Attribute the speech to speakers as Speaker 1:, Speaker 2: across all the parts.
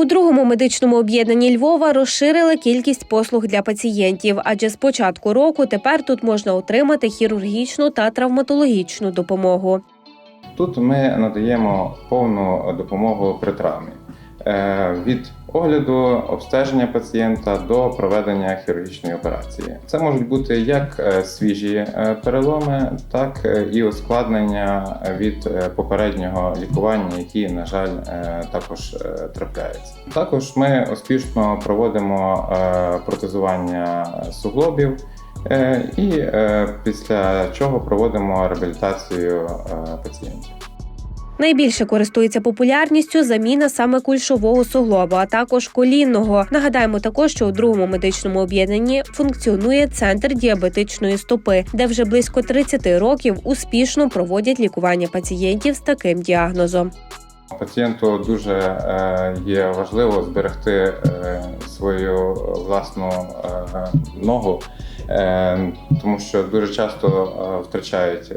Speaker 1: У другому медичному об'єднанні Львова розширили кількість послуг для пацієнтів, адже з початку року тепер тут можна отримати хірургічну та травматологічну допомогу.
Speaker 2: Тут ми надаємо повну допомогу при травмі від огляду, обстеження пацієнта до проведення хірургічної операції. Це можуть бути як е, свіжі е, переломи, так е, і ускладнення від е, попереднього лікування, які, на жаль, е, також е, трапляються. Також ми успішно проводимо е, протезування суглобів. Е, І е, після чого проводимо реабілітацію е, пацієнтів.
Speaker 1: Найбільше користується популярністю заміна саме кульшового суглобу, а також колінного. Нагадаємо також, що у другому медичному об'єднанні функціонує центр діабетичної стопи, де вже близько 30 років успішно проводять лікування пацієнтів з таким діагнозом.
Speaker 2: Пацієнту дуже е, є важливо зберегти е, свою власну е, ногу, тому що дуже часто втрачають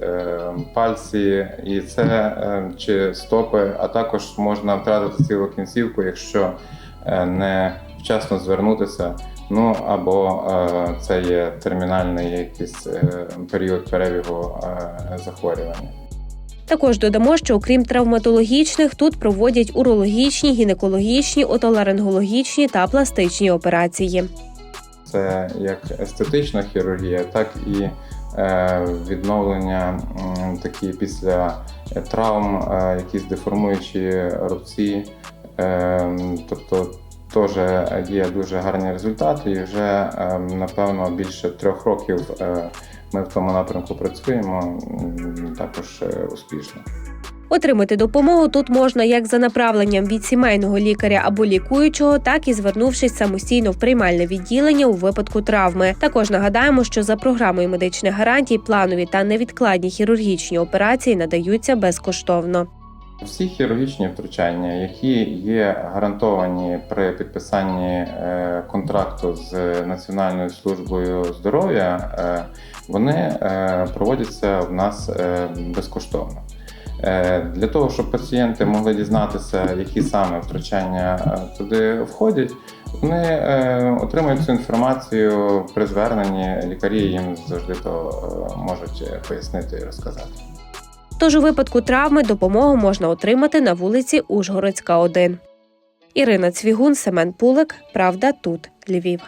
Speaker 2: пальці, і це чи стопи, а також можна втратити цілу кінцівку, якщо не вчасно звернутися. Ну або це є термінальний якийсь період перебігу захворювання.
Speaker 1: Також додамо, що окрім травматологічних, тут проводять урологічні, гінекологічні, отоларингологічні та пластичні операції.
Speaker 2: Це як естетична хірургія, так і е, відновлення такі після травм, е, якісь деформуючі рубці. Е, тобто теж є дуже гарні результати, і вже е, напевно більше трьох років е, ми в тому напрямку працюємо також е, успішно.
Speaker 1: Отримати допомогу тут можна як за направленням від сімейного лікаря або лікуючого, так і звернувшись самостійно в приймальне відділення у випадку травми. Також нагадаємо, що за програмою медичних гарантій планові та невідкладні хірургічні операції надаються безкоштовно.
Speaker 2: Всі хірургічні втручання, які є гарантовані при підписанні е, контракту з Національною службою здоров'я, е, вони е, проводяться в нас безкоштовно. Для того, щоб пацієнти могли дізнатися, які саме втручання туди входять, вони отримують цю інформацію при зверненні. Лікарі їм завжди то можуть пояснити і розказати.
Speaker 1: Тож у випадку травми допомогу можна отримати на вулиці Ужгородська, 1. Ірина Цвігун, Семен Пулик. Правда, тут Львів.